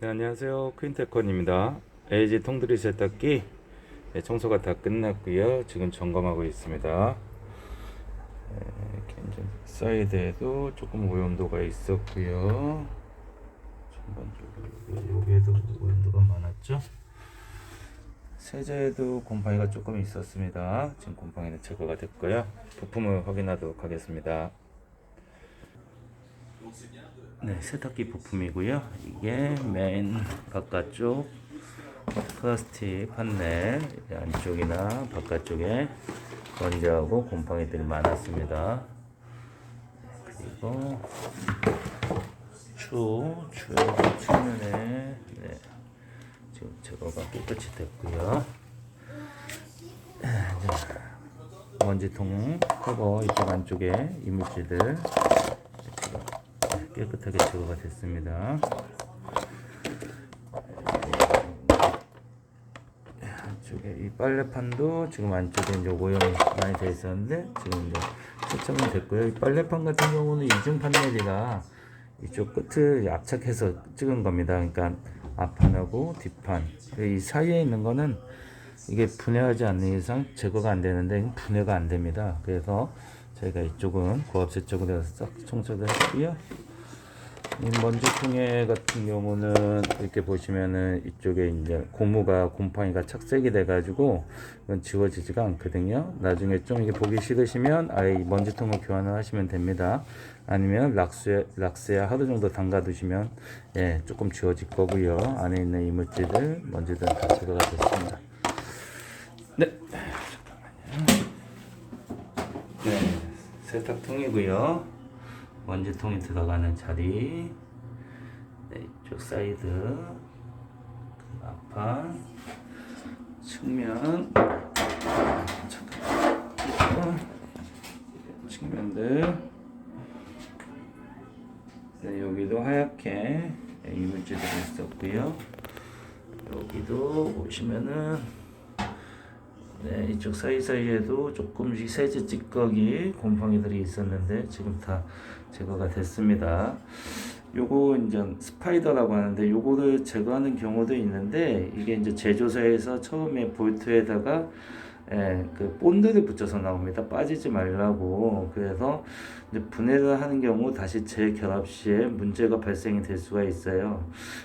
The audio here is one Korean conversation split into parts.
네, 안녕하세요. 퀸테컨입니다. LG 통드리 세탁기 네, 청소가 다 끝났고요. 지금 점검하고 있습니다. 네, 사이드에도 조금 오염도가 있었고요. 여기에도 오염도가 많았죠. 세제에도 곰팡이가 조금 있었습니다. 지금 곰팡이는 제거가 됐고요. 부품을 확인하도록 하겠습니다. 네, 세탁기 부품이고요. 이게 맨 바깥쪽 플라스틱 판넬 안쪽이나 바깥쪽에 먼지하고 곰팡이들이 많았습니다. 그리고 추, 추 측면에 네, 지금 제거가 깨끗이 됐고요. 자, 먼지통 커버 이쪽 안쪽에 이물질들 깨끗하게 제거가 됐습니다. 안쪽에 이 빨래판도 지금 안쪽에 이제 오염 많이 돼 있었는데 지금 이제 세척은 됐고요. 이 빨래판 같은 경우는 이중 판넬이라 이쪽 끝을 압착해서 찍은 겁니다. 그러니까 앞판하고 뒷판 그이 사이에 있는 거는 이게 분해하지 않는 이상 제거가 안 되는데 분해가 안 됩니다. 그래서 저희가 이쪽은 고압 세척을 해서 싹 청소를 했고요. 이 먼지통에 같은 경우는 이렇게 보시면은 이쪽에 이제 고무가 곰팡이가 착색이 돼가지고 이건 지워지지가 않거든요. 나중에 좀 이게 보기 싫으시면 아예 이 먼지통을 교환을 하시면 됩니다. 아니면 락스에 락스에 하루 정도 담가 두시면 예 조금 지워질 거고요. 안에 있는 이물질들 먼지들 다 제거가 됐습니다. 네. 네 세탁통이고요. 먼지통이 들어가는 자리. 네, 이쪽 사이드. 그 앞판. 측면. 측면들. 네, 여기도 하얗게 이물질들이 있었고요. 여기도 보시면은 네, 이쪽 사이사이에도 조금씩 세제 찌꺼기 곰팡이들이 있었는데 지금 다 제거가 됐습니다. 요거 이제 스파이더라고 하는데 요거를 제거하는 경우도 있는데 이게 이제 제조사에서 처음에 볼트에다가 예, 그 본드를 붙여서 나옵니다. 빠지지 말라고. 그래서 이제 분해를 하는 경우 다시 재결합 시에 문제가 발생이 될 수가 있어요.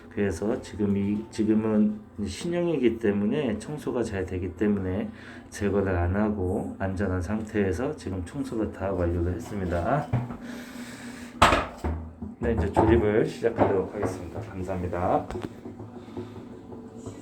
그래서 지금 이 지금은 신형이기 때문에 청소가 잘 되기 때문에 제거를 안 하고 안전한 상태에서 지금 청소를 다 완료를 했습니다. 네, 이제 조립을 시작하도록 하겠습니다. 감사합니다.